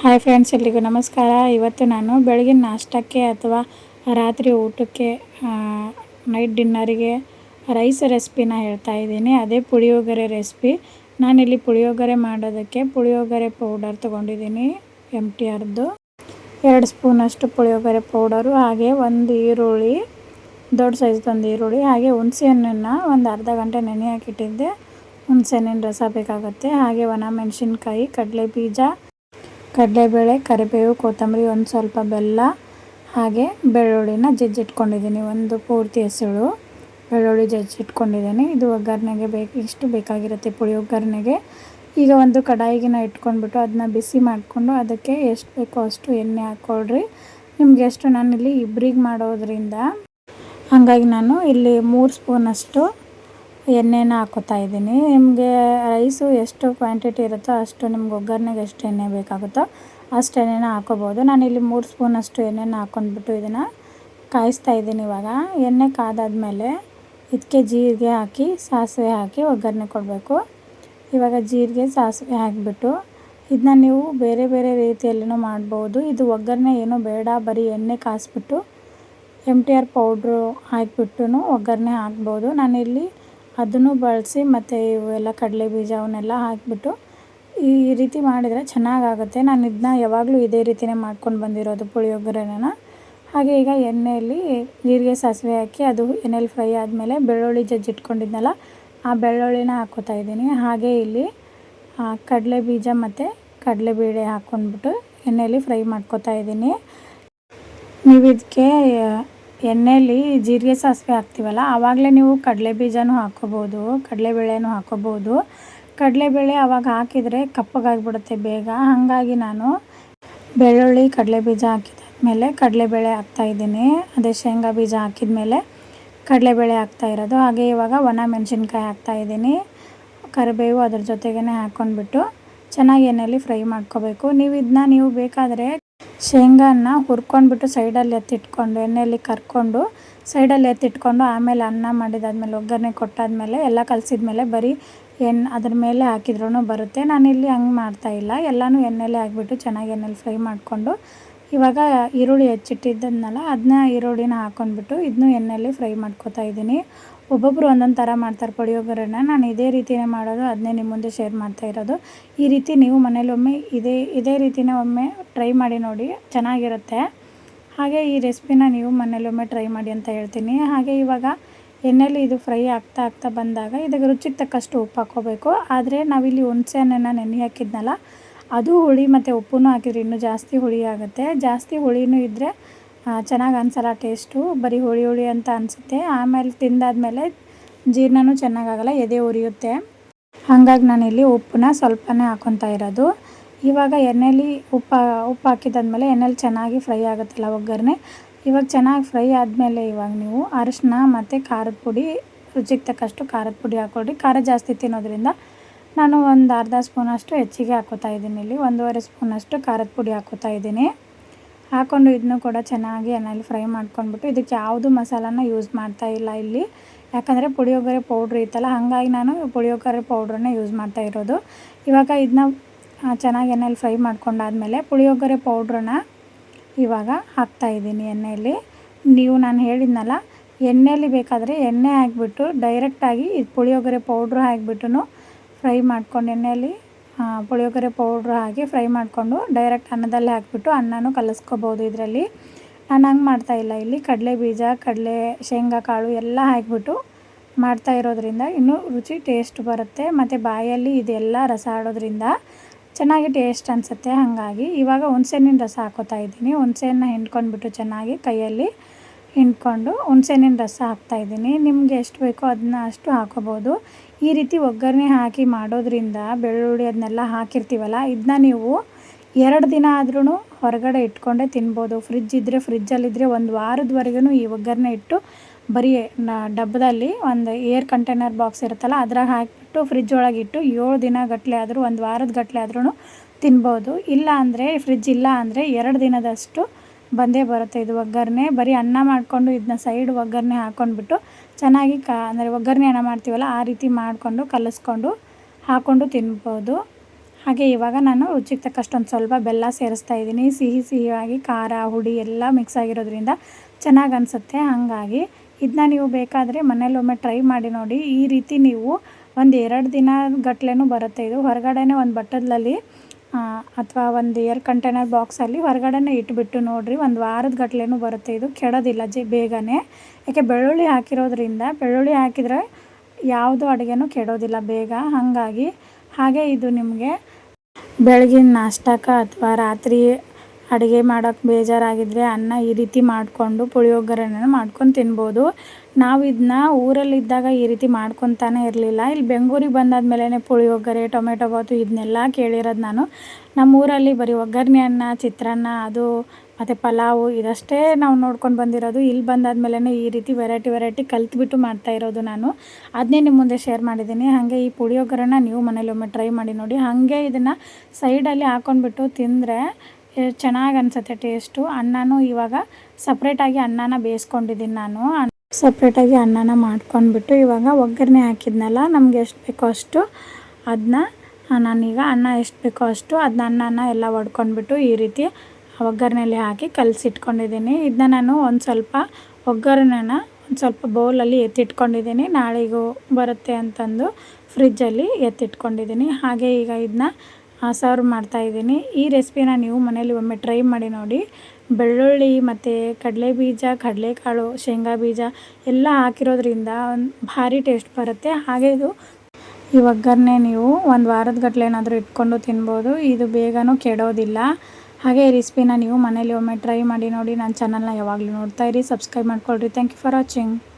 Hi friends ಎಲ್ರಿಗೂ ನಮಸ್ಕಾರ. ಇವತ್ತು ನಾನು ಬೆಳಗಿನ ನಾಷ್ಟಕ್ಕೆ ಅಥವಾ ರಾತ್ರಿ ಊಟಕ್ಕೆ ನೈಟ್ ಡಿನ್ನರಿಗೆ ರೈಸ್ ರೆಸಿಪಿನ ಹೇಳ್ತಾ ಇದ್ದೀನಿ. ಅದೇ ಪುಳಿಯೋಗರೆ ರೆಸಿಪಿ ನಾನಿಲ್ಲಿ ಪುಳಿಯೋಗರೆ ಮಾಡೋದಕ್ಕೆ ಪುಳಿಯೋಗರೆ ಪೌಡರ್ ತೊಗೊಂಡಿದ್ದೀನಿ ಎಂ ಟಿ ಆರ್ದು ಎರಡು ಸ್ಪೂನಷ್ಟು ಪುಳಿಯೋಗರೆ ಪೌಡರು ಹಾಗೆ ಒಂದು ಈರುಳ್ಳಿ, ದೊಡ್ಡ ಸೈಜ್ದೊಂದು ಈರುಳ್ಳಿ, ಹಾಗೆ ಹುಣಸೆ ಹಣ್ಣನ್ನು ಒಂದು ಅರ್ಧ ಗಂಟೆ ನೆನೆ ಹಾಕಿಟ್ಟಿದ್ದೆ. ಹುಣಸೆ ಹಣ್ಣಿನ ರಸ ಬೇಕಾಗುತ್ತೆ. ಹಾಗೆ ಒಣ ಮೆಣಸಿನ್ಕಾಯಿ, ಕಡಲೆ ಬೀಜ ಕಡಲೆಬೇಳೆ, ಕರಿಬೇವು, ಕೊತ್ತಂಬರಿ, ಒಂದು ಸ್ವಲ್ಪ ಬೆಲ್ಲ, ಹಾಗೆ ಬೆಳ್ಳುಳ್ಳಿನ ಜಜ್ಜಿಟ್ಕೊಂಡಿದ್ದೀನಿ. ಒಂದು ಪೂರ್ತಿ ಹೆಸಳು ಬೆಳ್ಳುಳ್ಳಿ ಜಜ್ಜಿಟ್ಕೊಂಡಿದ್ದೀನಿ. ಇದು ಒಗ್ಗರಣೆಗೆ ಬೇಕು, ಇಷ್ಟು ಬೇಕಾಗಿರುತ್ತೆ ಪುಳಿ ಒಗ್ಗರಣೆಗೆ. ಈಗ ಒಂದು ಕಡಾಯಿಗಿನ ಇಟ್ಕೊಂಡ್ಬಿಟ್ಟು ಅದನ್ನ ಬಿಸಿ ಮಾಡಿಕೊಂಡು ಅದಕ್ಕೆ ಎಷ್ಟು ಬೇಕೋ ಅಷ್ಟು ಎಣ್ಣೆ ಹಾಕ್ಕೊಳ್ರಿ ನಿಮ್ಗೆ ಎಷ್ಟು ನಾನಿಲ್ಲಿ ಇಬ್ರಿಗೆ ಮಾಡೋದ್ರಿಂದ. ಹಾಗಾಗಿ ನಾನು ಇಲ್ಲಿ ಮೂರು ಸ್ಪೂನಷ್ಟು ಎಣ್ಣೆನ ಹಾಕೋತಾ ಇದ್ದೀನಿ. ನಿಮಗೆ ರೈಸು ಎಷ್ಟು ಕ್ವಾಂಟಿಟಿ ಇರುತ್ತೋ ಅಷ್ಟು ನಿಮ್ಗೆ ಒಗ್ಗರಣೆಗೆ ಎಷ್ಟು ಎಣ್ಣೆ ಬೇಕಾಗುತ್ತೋ ಅಷ್ಟು ಎಣ್ಣೆನ ಹಾಕೋಬೋದು. ನಾನಿಲ್ಲಿ ಮೂರು ಸ್ಪೂನಷ್ಟು ಎಣ್ಣೆನ ಹಾಕ್ಕೊಂಡ್ಬಿಟ್ಟು ಇದನ್ನು ಕಾಯಿಸ್ತಾ ಇದ್ದೀನಿ ಇವಾಗ. ಎಣ್ಣೆ ಕಾದಾದಮೇಲೆ ಇದಕ್ಕೆ ಜೀರಿಗೆ ಹಾಕಿ, ಸಾಸಿವೆ ಹಾಕಿ ಒಗ್ಗರಣೆ ಕೊಡಬೇಕು. ಇವಾಗ ಜೀರಿಗೆ, ಸಾಸಿವೆ ಹಾಕಿಬಿಟ್ಟು ಇದನ್ನ ನೀವು ಬೇರೆ ಬೇರೆ ರೀತಿಯಲ್ಲಿನೂ ಮಾಡ್ಬೋದು. ಇದು ಒಗ್ಗರಣೆ ಏನೂ ಬೇಡ, ಬರೀ ಎಣ್ಣೆ ಕಾಯಿಸ್ಬಿಟ್ಟು ಎಂ ಟಿ ಆರ್ ಪೌಡ್ರು ಹಾಕಿಬಿಟ್ಟು ಒಗ್ಗರಣೆ ಹಾಕ್ಬೋದು. ನಾನಿಲ್ಲಿ ಅದನ್ನು ಬಳಸಿ ಮತ್ತು ಇವೆಲ್ಲ ಕಡಲೆ ಬೀಜ ಅವನ್ನೆಲ್ಲ ಹಾಕಿಬಿಟ್ಟು ಈ ರೀತಿ ಮಾಡಿದರೆ ಚೆನ್ನಾಗಾಗುತ್ತೆ. ನಾನು ಇದನ್ನ ಯಾವಾಗಲೂ ಇದೇ ರೀತಿಯೇ ಮಾಡ್ಕೊಂಡು ಬಂದಿರೋದು ಪುಳಿಯೋಗರೆನ ಹಾಗೆ ಈಗ ಎಣ್ಣೆಯಲ್ಲಿ ಜೀರಿಗೆ ಸಾಸಿವೆ ಹಾಕಿ ಅದು ಎಣ್ಣೆಲಿ ಫ್ರೈ ಆದಮೇಲೆ ಬೆಳ್ಳುಳ್ಳಿ ಜಜ್ಜಿಟ್ಕೊಂಡಿದ್ನಲ್ಲ ಆ ಬೆಳ್ಳುಳ್ಳಿನ ಹಾಕೋತಾ ಇದ್ದೀನಿ. ಹಾಗೆ ಇಲ್ಲಿ ಕಡಲೆ ಬೀಜ ಮತ್ತು ಕಡಲೆಬೇಳೆ ಹಾಕ್ಕೊಂಡ್ಬಿಟ್ಟು ಎಣ್ಣೆಯಲ್ಲಿ ಫ್ರೈ ಮಾಡ್ಕೋತಾ ಇದ್ದೀನಿ. ನೀವು ಇದಕ್ಕೆ ಎಣ್ಣೆಯಲ್ಲಿ ಜೀರಿಗೆ ಸಾಸಿವೆ ಹಾಕ್ತೀವಲ್ಲ, ಆವಾಗಲೇ ನೀವು ಕಡಲೆ ಬೀಜನೂ ಹಾಕ್ಕೋಬೋದು ಕಡಲೆಬೇಳೆನೂ ಹಾಕ್ಕೋಬೋದು. ಕಡಲೆಬೇಳೆ ಆವಾಗ ಹಾಕಿದರೆ ಕಪ್ಪಗಾಗಿಬಿಡುತ್ತೆ ಬೇಗ. ಹಾಗಾಗಿ ನಾನು ಬೆಳ್ಳುಳ್ಳಿ, ಕಡಲೆ ಬೀಜ ಹಾಕಿದಾದ್ಮೇಲೆ ಕಡಲೆಬೇಳೆ ಹಾಕ್ತಾಯಿದ್ದೀನಿ ಅದೇ ಶೇಂಗಾ ಬೀಜ ಹಾಕಿದ ಮೇಲೆ ಕಡಲೆಬೇಳೆ ಹಾಕ್ತಾ ಇರೋದು. ಹಾಗೆ ಇವಾಗ ಒಣ ಮೆಣಸಿನ್ಕಾಯಿ ಹಾಕ್ತಾಯಿದ್ದೀನಿ ಕರಿಬೇವು ಅದ್ರ ಜೊತೆಗೇ ಹಾಕ್ಕೊಂಡ್ಬಿಟ್ಟು ಚೆನ್ನಾಗಿ ಎಣ್ಣೆಯಲ್ಲಿ ಫ್ರೈ ಮಾಡ್ಕೋಬೇಕು. ನೀವು ಇದನ್ನ ನೀವು ಬೇಕಾದರೆ ಶೇಂಗಾನ ಹುರ್ಕೊಂಡ್ಬಿಟ್ಟು ಸೈಡಲ್ಲಿ ಎತ್ತಿಟ್ಕೊಂಡು, ಎಣ್ಣೆಯಲ್ಲಿ ಕರ್ಕೊಂಡು ಸೈಡಲ್ಲಿ ಎತ್ತಿಟ್ಕೊಂಡು ಆಮೇಲೆ ಅನ್ನ ಮಾಡಿದಾದ್ಮೇಲೆ, ಒಗ್ಗರಣೆ ಕೊಟ್ಟಾದ್ಮೇಲೆ ಎಲ್ಲ ಕಲಸಿದ್ಮೇಲೆ ಬರೀ ಎಣ್ಣೆ ಅದ್ರ ಮೇಲೆ ಹಾಕಿದ್ರೂ ಬರುತ್ತೆ. ನಾನಿಲ್ಲಿ ಹಂಗೆ ಮಾಡ್ತಾಯಿಲ್ಲ ಎಲ್ಲನೂ ಎಣ್ಣೆಲೆ ಹಾಕ್ಬಿಟ್ಟು ಚೆನ್ನಾಗಿ ಎಣ್ಣೆಲಿ ಫ್ರೈ ಮಾಡಿಕೊಂಡು ಇವಾಗ ಈರುಳ್ಳಿ ಹೆಚ್ಚಿಟ್ಟಿದ್ದನ್ನಲ್ಲ ಅದನ್ನ ಈರುಳ್ಳಿನ ಹಾಕೊಂಡ್ಬಿಟ್ಟು ಇದನ್ನು ಎಣ್ಣೆಯಲ್ಲಿ ಫ್ರೈ ಮಾಡ್ಕೊತಾ ಇದ್ದೀನಿ. ಒಬ್ಬೊಬ್ಬರು ಒಂದೊಂದು ಥರ ಮಾಡ್ತಾರೆ ಪುಳಿಯೋಗರೆನ. ನಾನು ಇದೇ ರೀತಿಯೇ ಮಾಡೋದು ಅದನ್ನೇ ನಿಮ್ಮ ಮುಂದೆ ಶೇರ್ ಮಾಡ್ತಾ ಇರೋದು. ಈ ರೀತಿ ನೀವು ಮನೇಲಿ ಒಮ್ಮೆ ಇದೇ ಇದೇ ರೀತಿಯೇ ಒಮ್ಮೆ ಟ್ರೈ ಮಾಡಿ ನೋಡಿ, ಚೆನ್ನಾಗಿರುತ್ತೆ. ಹಾಗೆ ಈ ರೆಸಿಪಿನ ನೀವು ಮನೇಲಿ ಒಮ್ಮೆ ಟ್ರೈ ಮಾಡಿ ಅಂತ ಹೇಳ್ತೀನಿ. ಹಾಗೆ ಇವಾಗ ಎಣ್ಣೆಲಿ ಇದು ಫ್ರೈ ಆಗ್ತಾ ಆಗ್ತಾ ಬಂದಾಗ ಇದಕ್ಕೆ ರುಚಿಗೆ ತಕ್ಕಷ್ಟು ಉಪ್ಪು ಹಾಕ್ಕೋಬೇಕು. ಆದರೆ ನಾವಿಲ್ಲಿ ಹುಣಸೆ ಹಣ್ಣನ್ನು ನೆನೆ ಹಾಕಿದ್ನಲ್ಲ ಅದು ಹುಳಿ ಮತ್ತು ಉಪ್ಪು ಹಾಕಿದ್ರೆ ಇನ್ನೂ ಜಾಸ್ತಿ ಹುಳಿ ಆಗುತ್ತೆ. ಜಾಸ್ತಿ ಹುಳಿನೂ ಇದ್ದರೆ ಚೆನ್ನಾಗಿ ಅನ್ಸಲ್ಲ ಟೇಸ್ಟು. ಬರೀ ಹುಳಿ ಹುಳಿ ಅಂತ ಅನಿಸುತ್ತೆ. ಆಮೇಲೆ ತಿಂದಾದಮೇಲೆ ಜೀರ್ಣನೂ ಚೆನ್ನಾಗಾಗಲ್ಲ, ಎದೆ ಉರಿಯುತ್ತೆ. ಹಾಗಾಗಿ ನಾನಿಲ್ಲಿ ಉಪ್ಪನ್ನ ಸ್ವಲ್ಪನೇ ಹಾಕೊತಾ ಇರೋದು. ಇವಾಗ ಎಣ್ಣೆಲಿ ಉಪ್ಪು ಉಪ್ಪು ಹಾಕಿದ್ದಾದ್ಮೇಲೆ ಎಣ್ಣೆಲಿ ಚೆನ್ನಾಗಿ ಫ್ರೈ ಆಗುತ್ತಲ್ಲ ಒಗ್ಗರಣೆ? ಇವಾಗ ಚೆನ್ನಾಗಿ ಫ್ರೈ ಆದಮೇಲೆ ಇವಾಗ ನೀವು ಅರಿಶಿನ ಮತ್ತು ಖಾರದ ಪುಡಿ, ರುಚಿಗೆ ತಕ್ಕಷ್ಟು ಖಾರದ ಪುಡಿ ಹಾಕ್ಕೊಳ್ಳಿ ಖಾರ ಜಾಸ್ತಿ ತಿನ್ನೋದ್ರಿಂದ ನಾನು ಒಂದು ಅರ್ಧ ಸ್ಪೂನಷ್ಟು ಹೆಚ್ಚಿಗೆ ಹಾಕೋತಾ ಇದ್ದೀನಿ ಇಲ್ಲಿ, ಒಂದೂವರೆ ಸ್ಪೂನಷ್ಟು ಖಾರದ ಪುಡಿ ಹಾಕೋತಾ ಇದ್ದೀನಿ. ಹಾಕ್ಕೊಂಡು ಇದನ್ನು ಕೂಡ ಚೆನ್ನಾಗಿ ಎಣ್ಣೆಲಿ ಫ್ರೈ ಮಾಡ್ಕೊಂಡ್ಬಿಟ್ಟು ಇದಕ್ಕೆ ಯಾವುದು ಮಸಾಲಾನ ಯೂಸ್ ಮಾಡ್ತಾ ಇಲ್ಲ ಇಲ್ಲಿ. ಯಾಕಂದರೆ ಪುಳಿಯೋಗರೆ ಪೌಡ್ರ್ ಇತ್ತಲ್ಲ, ಹಾಗಾಗಿ ನಾನು ಪುಳಿಯೋಗರೆ ಪೌಡ್ರನ್ನೇ ಯೂಸ್ ಮಾಡ್ತಾ ಇರೋದು. ಇವಾಗ ಇದನ್ನ ಚೆನ್ನಾಗಿ ಎಣ್ಣೆಲಿ ಫ್ರೈ ಮಾಡ್ಕೊಂಡಾದ್ಮೇಲೆ ಪುಳಿಯೋಗರೆ ಪೌಡ್ರನ್ನ ಇವಾಗ ಹಾಕ್ತಾ ಇದ್ದೀನಿ ಎಣ್ಣೆಯಲ್ಲಿ ನೀವು ನಾನು ಹೇಳಿದ್ನಲ್ಲ ಎಣ್ಣೆಯಲ್ಲಿ ಬೇಕಾದರೆ ಎಣ್ಣೆ ಹಾಕಿಬಿಟ್ಟು ಡೈರೆಕ್ಟಾಗಿ ಇದು ಪುಳಿಯೋಗರೆ ಪೌಡ್ರ್ ಹಾಕಿಬಿಟ್ಟು ಫ್ರೈ ಮಾಡ್ಕೊಂಡು ಎಣ್ಣೆಯಲ್ಲಿ ಪುಳಿಯೋಗರೆ ಪೌಡ್ರ್ ಹಾಕಿ ಫ್ರೈ ಮಾಡಿಕೊಂಡು ಡೈರೆಕ್ಟ್ ಅನ್ನದಲ್ಲಿ ಹಾಕಿಬಿಟ್ಟು ಅನ್ನನೂ ಕಲಸ್ಕೋಬೋದು ಇದರಲ್ಲಿ. ನಾನು ಹಂಗೆ ಮಾಡ್ತಾಯಿಲ್ಲ ಇಲ್ಲಿ. ಕಡಲೆ ಬೀಜ, ಕಡಲೆ ಶೇಂಗಾ ಕಾಳು ಎಲ್ಲ ಹಾಕಿಬಿಟ್ಟು ಮಾಡ್ತಾ ಇರೋದ್ರಿಂದ ಇನ್ನೂ ರುಚಿ ಟೇಸ್ಟ್ ಬರುತ್ತೆ. ಮತ್ತು ಬಾಯಲ್ಲಿ ಇದೆಲ್ಲ ರಸ ಆಡೋದ್ರಿಂದ ಚೆನ್ನಾಗಿ ಟೇಸ್ಟ್ ಅನಿಸುತ್ತೆ. ಹಾಗಾಗಿ ಇವಾಗ ಹುಣ್ಸೆಹಣ್ಣಿನ ರಸ ಹಾಕೋತಾ ಇದ್ದೀನಿ. ಹುಣಸೆಹಣ್ಣ ಹಿಂಡ್ಕೊಂಡ್ಬಿಟ್ಟು ಚೆನ್ನಾಗಿ ಕೈಯಲ್ಲಿ ಹಿಂಡ್ಕೊಂಡು ಹುಣ್ಸೆಹಣ್ಣಿನ ರಸ ಹಾಕ್ತಾಯಿದ್ದೀನಿ ನಿಮಗೆ ಎಷ್ಟು ಬೇಕೋ ಅದನ್ನ ಅಷ್ಟು ಹಾಕೋಬೋದು. ಈ ರೀತಿ ಒಗ್ಗರಣೆ ಹಾಕಿ ಮಾಡೋದ್ರಿಂದ ಬೆಳ್ಳುಳ್ಳಿ ಅದನ್ನೆಲ್ಲ ಹಾಕಿರ್ತೀವಲ್ಲ ಇದನ್ನ ನೀವು ಎರಡು ದಿನ ಆದ್ರೂ ಹೊರಗಡೆ ಇಟ್ಕೊಂಡೆ ತಿನ್ಬೋದು. ಫ್ರಿಜ್ ಇದ್ದರೆ ಫ್ರಿಜ್ಜಲ್ಲಿದ್ದರೆ ಒಂದು ವಾರದವರೆಗೂ ಈ ಒಗ್ಗರಣೆ ಇಟ್ಟು ಬರೀ ಡಬ್ಬದಲ್ಲಿ ಒಂದು ಏರ್ ಕಂಟೈನರ್ ಬಾಕ್ಸ್ ಇರುತ್ತಲ್ಲ, ಅದ್ರಾಗ ಹಾಕಿಬಿಟ್ಟು ಫ್ರಿಜ್ ಒಳಗೆ ಇಟ್ಟು ಏಳು ದಿನ ಗಟ್ಟಲೆ ಆದರೂ, ಒಂದು ವಾರದ ಗಟ್ಟಲೆ ಆದ್ರೂ ತಿನ್ಬೋದು. ಇಲ್ಲ ಅಂದರೆ, ಫ್ರಿಜ್ ಇಲ್ಲ ಅಂದರೆ ಎರಡು ದಿನದಷ್ಟು ಬಂದೇ ಬರುತ್ತೆ ಇದು ಒಗ್ಗರಣೆ. ಬರೀ ಅನ್ನ ಮಾಡಿಕೊಂಡು ಇದನ್ನ ಸೈಡ್ ಒಗ್ಗರಣೆ ಹಾಕ್ಕೊಂಡ್ಬಿಟ್ಟು ಚೆನ್ನಾಗಿ ಕಾ, ಅಂದರೆ ಒಗ್ಗರಣೆ ಅನ್ನ ಮಾಡ್ತೀವಲ್ಲ, ಆ ರೀತಿ ಮಾಡಿಕೊಂಡು ಕಲಿಸ್ಕೊಂಡು ಹಾಕ್ಕೊಂಡು ತಿನ್ಬೋದು. ಹಾಗೆ ಇವಾಗ ನಾನು ರುಚಿಗೆ ತಕ್ಕಷ್ಟೊಂದು ಸ್ವಲ್ಪ ಬೆಲ್ಲ ಸೇರಿಸ್ತಾ ಇದ್ದೀನಿ. ಸಿಹಿ ಸಿಹಿಯಾಗಿ ಖಾರ, ಹುಡಿ ಎಲ್ಲ ಮಿಕ್ಸ್ ಆಗಿರೋದ್ರಿಂದ ಚೆನ್ನಾಗಿ ಅನಿಸುತ್ತೆ. ಹಾಗಾಗಿ ಇದನ್ನ ನೀವು ಬೇಕಾದರೆ ಮನೇಲೊಮ್ಮೆ ಟ್ರೈ ಮಾಡಿ ನೋಡಿ. ಈ ರೀತಿ ನೀವು ಒಂದು ಎರಡು ದಿನ ಗಟ್ಲೆನೂ ಬರುತ್ತೆ. ಇದು ಹೊರಗಡೆನೇ ಒಂದು ಬಟ್ಟಲಲ್ಲಿ ಅಥವಾ ಒಂದು ಏರ್ ಕಂಟೈನರ್ ಬಾಕ್ಸಲ್ಲಿ ಹೊರಗಡೆನೇ ಇಟ್ಬಿಟ್ಟು ನೋಡಿರಿ, ಒಂದು ವಾರದ ಗಟ್ಲೆನೂ ಬರುತ್ತೆ ಇದು, ಕೆಡೋದಿಲ್ಲ ಜಿ, ಬೇಗನೆ. ಯಾಕೆ ಬೆಳ್ಳುಳ್ಳಿ ಹಾಕಿರೋದ್ರಿಂದ, ಬೆಳ್ಳುಳ್ಳಿ ಹಾಕಿದರೆ ಯಾವುದು ಅಡುಗೆನೂ ಕೆಡೋದಿಲ್ಲ ಬೇಗ, ಹಾಗಾಗಿ ಹಾಗೆ ಇದು ನಿಮಗೆ ಬೆಳಗಿನ ನಾಷ್ಟಕ್ಕೆ ಅಥವಾ ರಾತ್ರಿ ಅಡುಗೆ ಮಾಡೋಕ್ಕೆ ಬೇಜಾರಾಗಿದ್ದರೆ ಅನ್ನ ಈ ರೀತಿ ಮಾಡಿಕೊಂಡು ಪುಳಿಯೋಗರೆನ ಮಾಡ್ಕೊಂಡು ತಿನ್ಬೋದು. ನಾವು ಇದನ್ನ ಊರಲ್ಲಿದ್ದಾಗ ಈ ರೀತಿ ಮಾಡ್ಕೊತಾನೆ ಇರಲಿಲ್ಲ. ಇಲ್ಲಿ ಬೆಂಗಳೂರಿಗೆ ಬಂದಾದ್ಮೇಲೆ ಪುಳಿಯೋಗರೆ, ಟೊಮೆಟೊ ಬಾತು ಇದನ್ನೆಲ್ಲ ಕೇಳಿರೋದು ನಾನು. ನಮ್ಮ ಊರಲ್ಲಿ ಬರೀ ಒಗ್ಗರಣೆ ಅನ್ನ, ಚಿತ್ರಾನ್ನ, ಅದು ಮತ್ತು ಪಲಾವು ಇದಷ್ಟೇ ನಾವು ನೋಡ್ಕೊಂಡು ಬಂದಿರೋದು. ಇಲ್ಲಿ ಬಂದಾದ ಬಂದಾದ್ಮೇಲೆ ಈ ರೀತಿ ವೆರೈಟಿ ವೆರೈಟಿ ಕಲ್ತ್ಬಿಟ್ಟು ಮಾಡ್ತಾ ಇರೋದು ನಾನು. ಅದನ್ನೇ ನಿಮ್ಮ ಮುಂದೆ ಶೇರ್ ಮಾಡಿದ್ದೀನಿ. ಹಾಗೆ ಈ ಪುಳಿಯೋಗರೆನ ನೀವು ಮನೇಲಿ ಒಮ್ಮೆ ಟ್ರೈ ಮಾಡಿ ನೋಡಿ. ಹಾಗೆ ಇದನ್ನು ಸೈಡಲ್ಲಿ ಹಾಕ್ಕೊಂಡ್ಬಿಟ್ಟು ತಿಂದರೆ ಚೆನ್ನಾಗಿ ಅನಿಸುತ್ತೆ ಟೇಸ್ಟು ಅನ್ನನೂ ಇವಾಗ ಸಪ್ರೇಟಾಗಿ ಅನ್ನನ ಬೇಯಿಸ್ಕೊಂಡಿದ್ದೀನಿ ನಾನು. ಸಪ್ರೇಟಾಗಿ ಅನ್ನನ ಮಾಡ್ಕೊಂಡ್ಬಿಟ್ಟು ಇವಾಗ ಒಗ್ಗರಣೆ ಹಾಕಿದ್ನಲ್ಲ, ನಮಗೆ ಎಷ್ಟು ಬೇಕೋ ಅಷ್ಟು ಅದನ್ನ ನಾನೀಗ ಅನ್ನ ಎಷ್ಟು ಬೇಕೋ ಅಷ್ಟು ಅದನ್ನ ಅನ್ನನ ಎಲ್ಲ ಒಡ್ಕೊಂಡ್ಬಿಟ್ಟು ಈ ರೀತಿ ಒಗ್ಗರಣೆಯಲ್ಲಿ ಹಾಕಿ ಕಲಸಿಟ್ಕೊಂಡಿದ್ದೀನಿ ಇದನ್ನ ನಾನು ಒಂದು ಸ್ವಲ್ಪ ಒಗ್ಗರಣೆನ ಒಂದು ಸ್ವಲ್ಪ ಬೌಲಲ್ಲಿ ಎತ್ತಿಟ್ಕೊಂಡಿದ್ದೀನಿ ನಾಳೆಗೂ ಬರುತ್ತೆ ಅಂತಂದು ಫ್ರಿಜ್ಜಲ್ಲಿ ಎತ್ತಿಟ್ಕೊಂಡಿದ್ದೀನಿ ಹಾಗೆ ಈಗ ಇದನ್ನ ಸರ್ವ್ ಮಾಡ್ತಾಯಿದ್ದೀನಿ ಈ ರೆಸಿಪಿನ ನೀವು ಮನೇಲಿ ಒಮ್ಮೆ ಟ್ರೈ ಮಾಡಿ ನೋಡಿ. ಬೆಳ್ಳುಳ್ಳಿ ಮತ್ತು ಕಡಲೆ ಬೀಜ ಕಡಲೆಕಾಳು ಶೇಂಗಾ ಬೀಜ ಎಲ್ಲ ಹಾಕಿರೋದ್ರಿಂದ ಒಂದು ಭಾರಿ ಟೇಸ್ಟ್ ಬರುತ್ತೆ. ಹಾಗೆ ಇದು ಈ ಒಗ್ಗರಣೆ ನೀವು ಒಂದು ವಾರದ ಗಟ್ಟಲೆ ಏನಾದರೂ ಇಟ್ಕೊಂಡು ತಿನ್ಬೋದು. ಇದು ಬೇಗನೂ ಕೆಡೋದಿಲ್ಲ. ಹಾಗೆ ಈ ರೆಸಿಪಿನ ನೀವು ಮನೇಲಿ ಒಮ್ಮೆ ಟ್ರೈ ಮಾಡಿ ನೋಡಿ. ನನ್ನ ಚಾನಲ್ನ ಯಾವಾಗಲೂ ನೋಡ್ತಾ ಇರಿ. ಸಬ್ಸ್ಕ್ರೈಬ್ ಮಾಡ್ಕೊಳ್ರಿ. Thank you for watching